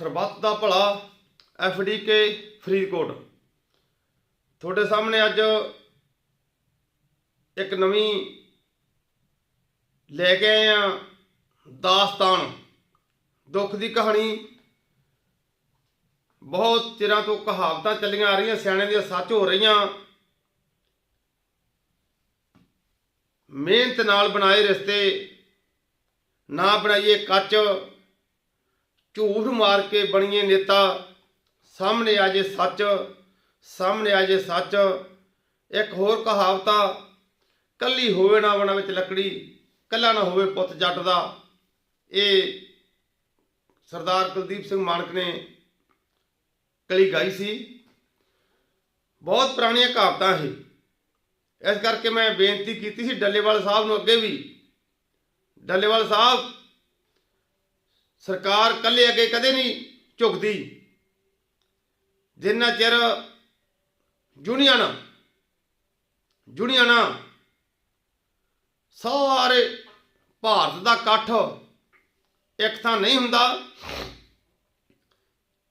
ਸਰਬੱਤ ਦਾ ਭਲਾ, ਐਫਡੀਕੇ ਫਰੀਦਕੋਟ। ਤੁਹਾਡੇ ਸਾਹਮਣੇ ਅੱਜ ਇੱਕ ਨਵੀਂ ਲੈ ਕੇ ਆਏ ਆ ਦਾਸਤਾਨ। ਦੁੱਖ ਦੀ ਕਹਾਣੀ ਬਹੁਤ ਚਿਰਾਂ ਤੋਂ ਕਹਾਵਤਾਂ ਚੱਲੀਆਂ ਆ ਰਹੀਆਂ ਸਿਆਣੇ ਦੀਆਂ ਸੱਚ ਹੋ ਰਹੀਆਂ। ਮਿਹਨਤ ਨਾਲ ਬਣਾਏ ਰਿਸ਼ਤੇ, ਨਾ ਬਣਾਈਏ ਕੱਚ। ਝੂਠ ਮਾਰ ਕੇ ਬਣੀਏ ਨੇਤਾ। ਸਾਹਮਣੇ ਆ ਜੇ ਸੱਚ, ਸਾਹਮਣੇ ਆ ਜੇ ਸੱਚ। ਇੱਕ ਹੋਰ ਕਹਾਵਤਾ ਕੱਲੀ ਹੋਵੇ ਨਾ ਵਣਾ ਵਿੱਚ ਲੱਕੜੀ, ਕੱਲਾ ਨਾ ਹੋਵੇ ਪੁੱਤ ਜੱਟ ਦਾ। ਇਹ ਸਰਦਾਰ ਕੁਲਦੀਪ ਸਿੰਘ ਮਾਨਕ ਨੇ ਕਲੀ ਗਾਈ ਸੀ। ਬਹੁਤ ਪੁਰਾਣੀਆਂ ਕਹਾਵਤਾਂ ਇਹ। ਇਸ ਕਰਕੇ ਮੈਂ ਬੇਨਤੀ ਕੀਤੀ ਸੀ ਡੱਲੇਵਾਲ ਸਾਹਿਬ ਨੂੰ ਅੱਗੇ ਵੀ। ਡੱਲੇਵਾਲ ਸਾਹਿਬ ਸਰਕਾਰ ਕੱਲੇ ਅੱਗੇ ਕਦੇ ਨਹੀਂ ਝੁਕਦੀ। ਜਿੰਨਾ ਚਿਰ ਯੂਨੀਅਨ ਯੂਨੀਅਨ ਸਾਰੇ ਭਾਰਤ ਦਾ ਇਕੱਠ ਇੱਕ ਥਾਂ ਨਹੀਂ ਹੁੰਦਾ।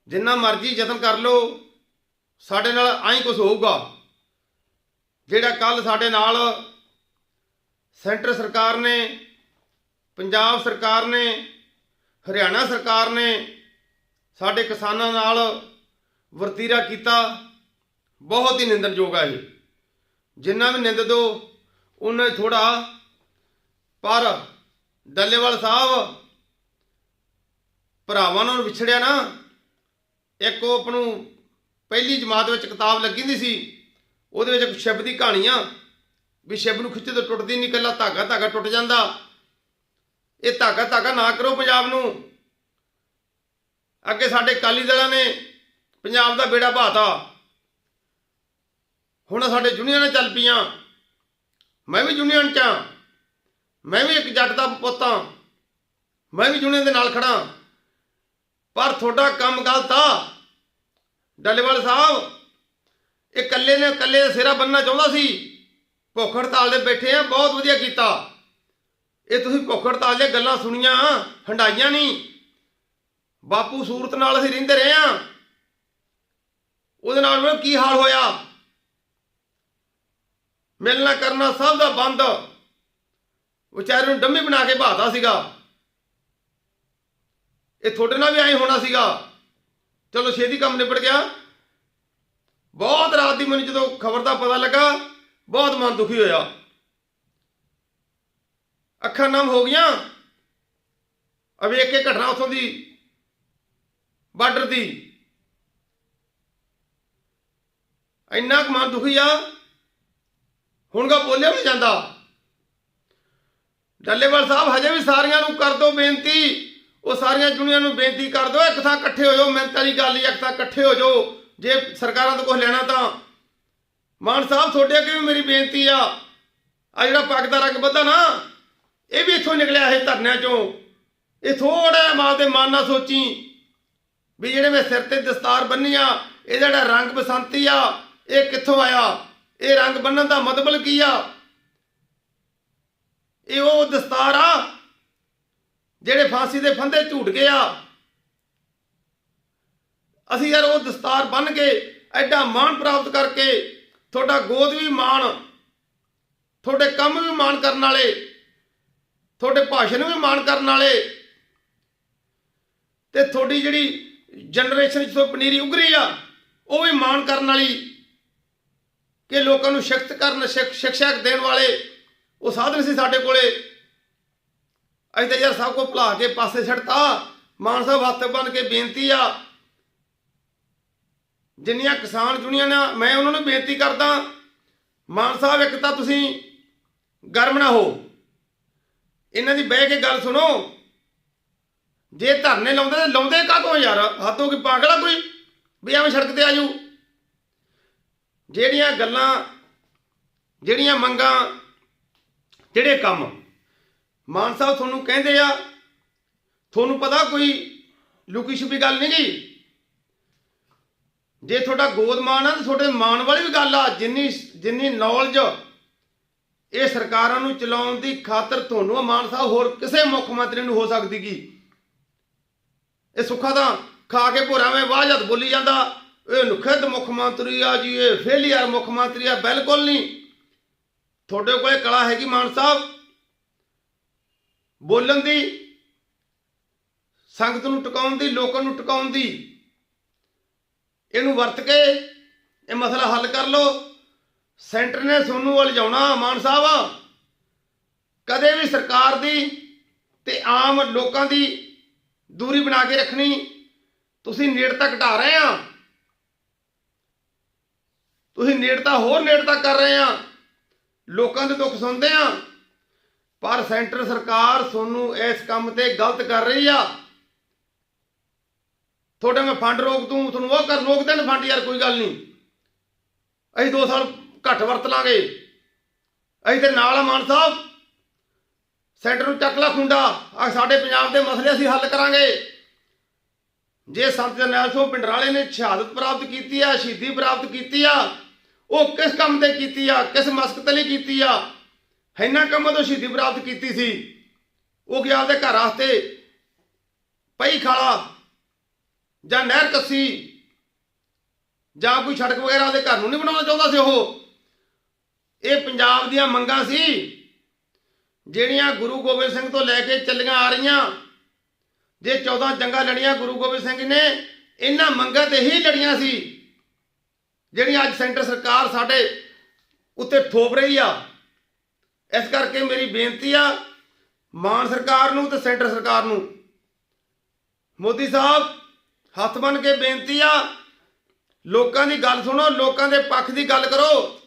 ਜਿੰਨਾ ਮਰਜ਼ੀ ਯਤਨ ਕਰ ਲਓ, ਸਾਡੇ ਨਾਲ ਐਂ ਕੁਝ ਹੋਊਗਾ। ਜਿਹੜਾ ਕੱਲ ਸਾਡੇ ਨਾਲ ਸੈਂਟਰ ਸਰਕਾਰ ਨੇ, ਪੰਜਾਬ ਸਰਕਾਰ ਨੇ ਹਰਿਆਣਾ ਸਰਕਾਰ ਨੇ ਸਾਡੇ ਕਿਸਾਨਾਂ ਨਾਲ ਵਰਤੀਰਾ ਕੀਤਾ। ਬਹੁਤ ਹੀ ਨਿੰਦਣਯੋਗ ਹੈ ਇਹ। ਜਿੰਨਾ ਵੀ ਨਿੰਦ ਦੋ ਉਹਨਾਂ ਥੋੜਾ ਪਰ ਡੱਲੇਵਾਲ ਸਾਹਿਬ, ਭਰਾਵਾਂ ਨਾਲ ਵਿਛੜਿਆ ਨਾ। ਇੱਕ ਉਹ ਆਪ ਨੂੰ ਪਹਿਲੀ ਜਮਾਤ ਵਿੱਚ ਕਿਤਾਬ ਲੱਗੀ ਹੁੰਦੀ ਸੀ। ਉਹਦੇ ਵਿੱਚ ਇੱਕ ਸ਼ਿਵ ਦੀ ਕਹਾਣੀ ਆ, ਵੀ ਸ਼ਿਵ ਨੂੰ ਖਿੱਚੇ ਤੋਂ ਟੁੱਟਦੀ ਨਹੀਂ ਕੱਲਾ ਧਾਗਾ ਧਾਗਾ ਟੁੱਟ ਜਾਂਦਾ। ਇਹ ਧਾਗਾ ਧਾਗਾ ਨਾ ਕਰੋ ਪੰਜਾਬ ਨੂੰ। ਅੱਗੇ ਸਾਡੇ ਕਾਲੀ ਦਲਾਂ ਨੇ ਪੰਜਾਬ ਦਾ ਬੇੜਾ ਬਾਤਾ ਹੁਣ ਸਾਡੇ ਯੂਨੀਅਨਾਂ ਚੱਲ ਪਈਆਂ। ਮੈਂ ਵੀ ਯੂਨੀਅਨ ਚ ਆਂ। ਮੈਂ ਵੀ ਇੱਕ ਜੱਟ ਦਾ ਪੁੱਤ ਆਂ ਮੈਂ ਵੀ ਯੂਨੀਅਨ ਦੇ ਨਾਲ ਖੜਾ ਪਰ ਤੁਹਾਡਾ ਕੰਮ ਗਲਤ ਆ। ਡੱਲੇਵਾਲ ਸਾਹਿਬ, ਇਹ ਇਕੱਲੇ ਨੇ ਇਕੱਲੇ ਦਾ ਸਿਰਾ ਬੰਨਣਾ ਚਾਹੁੰਦਾ ਸੀ। ਭੁੱਖ ਹੜਤਾਲ ਦੇ ਬੈਠੇ ਆ, ਬਹੁਤ ਵਧੀਆ ਕੀਤਾ। ਇਹ ਤੁਸੀਂ ਭੁੱਖ ਹੜਤਾਲ ਗੱਲਾਂ ਸੁਣੀਆਂ ਹੰਡਾਈਆਂ ਨਹੀਂ। ਬਾਪੂ ਸੂਰਤ ਨਾਲ ਅਸੀਂ ਰਹਿੰਦੇ ਰਹੇ ਆ ਉਹਦੇ ਨਾਲ ਮੈਨੂੰ ਕੀ ਹਾਲ ਹੋਇਆ? ਮਿਲਣਾ ਕਰਨਾ ਸਭ ਦਾ ਬੰਦ। ਵਿਚਾਰੇ ਨੂੰ ਡੰਮੀ ਬਣਾ ਕੇ ਬਾਤਾ ਸੀਗਾ। ਇਹ ਤੁਹਾਡੇ ਨਾਲ ਵੀ ਐਂ ਹੋਣਾ ਸੀਗਾ। ਚਲੋ ਛੇਤੀ ਕੰਮ ਨਿਬੜ ਗਿਆ। ਬਹੁਤ ਰਾਤ ਦੀ ਮੈਨੂੰ ਜਦੋਂ ਖਬਰ ਦਾ ਪਤਾ ਲੱਗਾ, ਬਹੁਤ ਮਨ ਦੁਖੀ ਹੋਇਆ। ਅੱਖਾਂ ਨਮ ਹੋ ਗਈਆਂ। ਅਬ ਇੱਕ ਇੱਕ ਘਟਨਾ ਉਥੋਂ ਦੀ ਬਾਰਡਰ ਦੀ। ਇੰਨਾ ਕੁ ਮਨ ਦੁਖੀ ਆ, ਹੁਣ ਗਾ ਬੋਲਿਆ ਨਹੀਂ ਜਾਂਦਾ? ਡੱਲੇਵਾਲ ਸਾਹਿਬ, ਹਜੇ ਵੀ ਸਾਰਿਆਂ ਨੂੰ ਕਰ ਦੋ ਬੇਨਤੀ। ਉਹ ਸਾਰੀਆਂ ਦੁਨੀਆ ਨੂੰ ਬੇਨਤੀ ਕਰ ਦੋ, ਇੱਕ ਥਾਂ ਇਕੱਠੇ ਹੋ ਜਾਓ, ਮਿਹਨਤ ਵਾਲੀ ਗੱਲ ਹੀ ਇੱਕ ਥਾਂ ਇਕੱਠੇ ਹੋ ਜਾਓ। ਜੇ ਸਰਕਾਰਾਂ ਤੋਂ ਕੁਝ ਲੈਣਾ ਤਾਂ। ਮਾਨ ਸਾਹਿਬ, ਤੁਹਾਡੇ ਅੱਗੇ ਵੀ ਮੇਰੀ ਬੇਨਤੀ ਆ। ਆ ਜਿਹੜਾ ਪੱਗ ਦਾ ਰੰਗ ਬੱਧਾ ਨਾ ਇਹ ਵੀ ਇੱਥੋਂ ਨਿਕਲਿਆ ਇਹ ਧਰਨਿਆਂ ਚੋਂ। ਇਹ ਥੋੜਾ ਜਿਹਾ ਮਾਂ ਦੇ ਮਨ ਨਾਲ ਸੋਚੀ ਵੀ ਜਿਹੜੇ ਮੈਂ ਸਿਰ ਤੇ ਦਸਤਾਰ ਬੰਨੀ ਆ ਇਹ ਜਿਹੜਾ ਰੰਗ ਬਸੰਤੀ ਆ, ਇਹ ਕਿੱਥੋਂ ਆਇਆ? ਇਹ ਰੰਗ ਬੰਨਣ ਦਾ ਮਤਲਬ ਕੀ ਆ? ਇਹ ਉਹ ਦਸਤਾਰ ਆ ਜਿਹੜੇ ਫਾਂਸੀ ਦੇ ਫੰਦੇ ਝੂਟ ਗਏ ਆ। ਅਸੀਂ ਯਾਰ ਉਹ ਦਸਤਾਰ ਬੰਨ ਕੇ ਐਡਾ ਮਾਣ ਪ੍ਰਾਪਤ ਕਰਕੇ ਤੁਹਾਡਾ ਗੋਦ ਵੀ ਮਾਣ, ਤੁਹਾਡੇ ਕੰਮ ਵੀ ਮਾਣ ਕਰਨ ਵਾਲੇ ਤੁਹਾਡੇ ਭਾਸ਼ਣ ਵੀ ਮਾਣ ਕਰਨ ਵਾਲੇ। ਤੇ ਤੁਹਾਡੀ ਜਿਹੜੀ ਜਨਰੇਸ਼ਨ ਜਿੱਥੋਂ ਪਨੀਰੀ ਉਗਰੀ ਆ, ਉਹ ਵੀ ਮਾਣ ਕਰਨ ਵਾਲੀ ਕਿ ਲੋਕਾਂ ਨੂੰ ਸ਼ਿਕਤ ਕਰਨ ਸ਼ਿਕ- ਸਿੱਖਿਆ ਦੇਣ ਵਾਲੇ ਉਹ ਸਾਧਨ ਸੀ ਸਾਡੇ ਕੋਲੇ। ਅਸੀਂ ਤਾਂ ਯਾਰ ਸਭ ਕੋ ਭੁਲਾ ਕੇ ਪਾਸੇ ਛੱਡਤਾ। ਮਾਨ ਸਾਹਿਬ ਹੱਥ ਬੰਨ ਕੇ ਬੇਨਤੀ ਆ, ਜਿੰਨੀਆਂ ਕਿਸਾਨ ਯੂਨੀਅਨ ਆ ਮੈਂ ਉਹਨਾਂ ਨੂੰ ਬੇਨਤੀ ਕਰਦਾ, ਮਾਨ ਸਾਹਿਬ ਇੱਕ ਤਾਂ ਤੁਸੀਂ ਗਰਮ ਨਾ ਹੋ। ਇਹਨਾਂ ਦੀ ਬਹਿ ਕੇ ਗੱਲ ਸੁਣੋ। ਜੇ ਧਰਨੇ ਲਾਉਂਦੇ ਤਾਂ ਲਾਉਂਦੇ ਕਾਹਤੋਂ ਯਾਰ? ਹੱਥੋਂ ਕੀ ਪਾਗਲਾ ਕੋਈ? ਵੀ ਐਵੇਂ ਸੜਕ ਤੇ ਆ ਜਾਊ। ਜਿਹੜੀਆਂ ਗੱਲਾਂ, ਜਿਹੜੀਆਂ ਮੰਗਾਂ, ਜਿਹੜੇ ਕੰਮ ਮਾਨ ਸਾਹਿਬ ਤੁਹਾਨੂੰ ਕਹਿੰਦੇ ਆ, ਤੁਹਾਨੂੰ ਪਤਾ ਕੋਈ ਲੁਕੀ ਛੁਪੀ ਗੱਲ ਨਹੀਂ ਜੀ? ਜੇ ਤੁਹਾਡਾ ਗੋਦ ਮਾਨ ਆ, ਤਾਂ ਤੁਹਾਡੇ ਮਾਨ ਵਾਲੀ ਵੀ ਗੱਲ ਆ। ਜਿੰਨੀ ਜਿੰਨੀ ਨੌਲੇਜ ਇਹ ਸਰਕਾਰਾਂ ਨੂੰ ਚਲਾਉਣ ਦੀ ਖਾਤਰ ਤੁਹਾਨੂੰ ਆ ਮਾਨ ਸਾਹਿਬ ਹੋਰ ਕਿਸੇ ਮੁੱਖ ਮੰਤਰੀ ਨੂੰ ਹੋ ਸਕਦੀ ਕੀ? ਇਹ ਸੁੱਖਾ ਤਾਂ ਖਾ ਕੇ ਭੋਰਾਵੇਂ ਮੈਂ ਵਾਜਤ ਬੋਲੀ ਜਾਂਦਾ। ਇਹ ਨੁਖਦ ਮੁੱਖ ਮੰਤਰੀ ਆ ਜੀ, ਇਹ ਫੇਲੀਅਰ ਮੁੱਖ ਮੰਤਰੀ ਆ, ਬਿਲਕੁਲ ਨਹੀਂ। ਤੁਹਾਡੇ ਕੋਲੇ ਕਲਾ ਹੈਗੀ ਮਾਨ ਸਾਹਿਬ। ਬੋਲਣ ਦੀ, ਸੰਗਤ ਨੂੰ ਟਿਕਾਉਣ ਦੀ, ਲੋਕਾਂ ਨੂੰ ਟਿਕਾਉਣ ਦੀ। ਇਹਨੂੰ ਵਰਤ ਕੇ ਇਹ ਮਸਲਾ ਹੱਲ ਕਰ ਲਓ। ਸੈਂਟਰ ਨੇ ਸੋਨੂੰ ਵੱਲ ਜਾਣਾ ਮਾਨ ਸਾਹਿਬ। ਕਦੇ ਵੀ ਸਰਕਾਰ ਦੀ ਤੇ ਆਮ ਲੋਕਾਂ ਦੀ ਦੂਰੀ ਬਣਾ ਕੇ ਰੱਖਣੀ, ਤੁਸੀਂ ਨੇੜਤਾ ਘਟਾ ਰਹੇ ਆ। ਤੁਸੀਂ ਨੇੜਤਾ ਹੋਰ ਨੇੜਤਾ ਕਰ ਰਹੇ ਆ। ਲੋਕਾਂ ਦੇ ਦੁੱਖ ਸੁਣਦੇ ਆ। ਪਰ ਸੈਂਟਰ ਸਰਕਾਰ ਤੁਹਾਨੂੰ ਇਸ ਕੰਮ ਤੇ ਗਲਤ ਕਰ ਰਹੀ ਆ। ਤੁਹਾਡੇ ਮੈਂ ਫੰਡ ਰੋਕ ਦੂੰ, ਤੁਹਾਨੂੰ ਉਹ ਕਰ ਰੋਕ ਦੇਣ ਫੰਡ ਯਾਰ, ਕੋਈ ਗੱਲ ਨਹੀਂ। ਅਸੀਂ 2 ਸਾਲ ਘੱਟ ਵਰਤ ਲਾਂਗੇ। ਅਸੀਂ ਤੇ ਨਾਲ ਆ ਮਾਨ ਸਾਹਿਬ। ਸੈਂਟਰ ਨੂੰ ਚੱਕ ਲਾ ਖੁੰਡਾ। ਆ ਸਾਡੇ ਪੰਜਾਬ ਦੇ ਮਸਲੇ ਅਸੀਂ ਹੱਲ ਕਰਾਂਗੇ। ਜੇ ਸੰਤ ਜਰਨੈਲ ਸਿੰਘ ਪਿੰਡਰਾਲੇ ਨੇ ਸ਼ਹਾਦਤ ਪ੍ਰਾਪਤ ਕੀਤੀ ਆ, ਸ਼ਹੀਦੀ ਪ੍ਰਾਪਤ ਕੀਤੀ ਆ, ਉਹ ਕਿਸ ਕੰਮ ਤੇ ਕੀਤੀ ਆ, ਕਿਸ ਮਸਕਤ ਲਈ ਕੀਤੀ ਆ? ਇਹਨਾਂ ਕੰਮਾਂ ਤੋਂ ਸ਼ਹੀਦੀ ਪ੍ਰਾਪਤ ਕੀਤੀ ਸੀ। ਉਹ ਗਿਆ ਆਪਦੇ ਘਰ ਵਾਸਤੇ ਪਈ ਖਾਲਾ ਜਾਂ ਨਹਿਰ ਕੱਸੀ ਜਾਂ ਕੋਈ ਸੜਕ ਵਗੈਰਾ ਉਹਦੇ ਘਰ ਨੂੰ ਨਹੀਂ ਬਣਾਉਣਾ ਚਾਹੁੰਦਾ ਸੀ ਉਹ? ਇਹ ਪੰਜਾਬ ਦੀਆਂ ਮੰਗਾਂ ਸੀ, ਜਿਹੜੀਆਂ ਗੁਰੂ ਗੋਬਿੰਦ ਸਿੰਘ ਤੋਂ ਲੈ ਕੇ ਚੱਲੀਆਂ ਆ ਰਹੀਆਂ। ਜੇ 14 ਜੰਗਾਂ ਲੜੀਆਂ ਗੁਰੂ ਗੋਬਿੰਦ ਸਿੰਘ ਨੇ, ਇਹਨਾਂ ਮੰਗਾਂ ਤੇ ਹੀ ਲੜੀਆਂ ਸੀ। ਜਿਹੜੀਆਂ ਅੱਜ ਸੈਂਟਰ ਸਰਕਾਰ ਸਾਡੇ ਉੱਤੇ ਥੋਪ ਰਹੀ ਆ। ਇਸ ਕਰਕੇ ਮੇਰੀ ਬੇਨਤੀ ਆ, ਮਾਨ ਸਰਕਾਰ ਨੂੰ ਤੇ ਸੈਂਟਰ ਸਰਕਾਰ ਨੂੰ। ਮੋਦੀ ਸਾਹਿਬ, ਹੱਥ ਬੰਨ ਕੇ ਬੇਨਤੀ ਆ, ਲੋਕਾਂ ਦੀ ਗੱਲ ਸੁਣੋ, ਲੋਕਾਂ ਦੇ ਪੱਖ ਦੀ ਗੱਲ ਕਰੋ।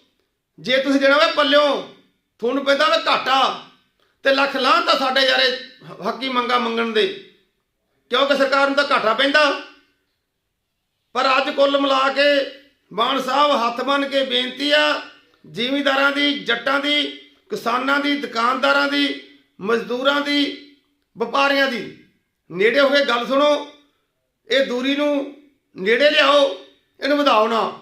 ਜੇ ਤੁਸੀਂ ਦੇਣਾ ਵੇ ਪੱਲਿਓ, ਤੁਹਾਨੂੰ ਪੈਂਦਾ ਵੇ ਘਾਟਾ, ਤੇ ਲੱਖ ਲਾਂ ਤਾਂ ਸਾਡੇ ਯਾਰੇ ਹੱਕੀ ਮੰਗਾ ਮੰਗਣ ਦੇ। ਕਿਉਂਕਿ ਸਰਕਾਰ ਨੂੰ ਤਾਂ ਘਾਟਾ ਪੈਂਦਾ। ਪਰ ਅੱਜ ਕੁੱਲ ਮਿਲਾ ਕੇ ਮਾਨ ਸਾਹਿਬ ਹੱਥ ਬੰਨ ਕੇ ਬੇਨਤੀ ਆ, ਜ਼ਿਮੀਂਦਾਰਾਂ ਦੀ, ਜੱਟਾਂ ਦੀ, ਕਿਸਾਨਾਂ ਦੀ, ਦੁਕਾਨਦਾਰਾਂ ਦੀ, ਮਜ਼ਦੂਰਾਂ ਦੀ, ਵਪਾਰੀਆਂ ਦੀ। ਨੇੜੇ ਹੋ ਕੇ ਗੱਲ ਸੁਣੋ, ਇਹ ਦੂਰੀ ਨੂੰ ਨੇੜੇ ਲਿਆਓ, ਇਹਨੂੰ ਵਧਾਓ ਨਾ।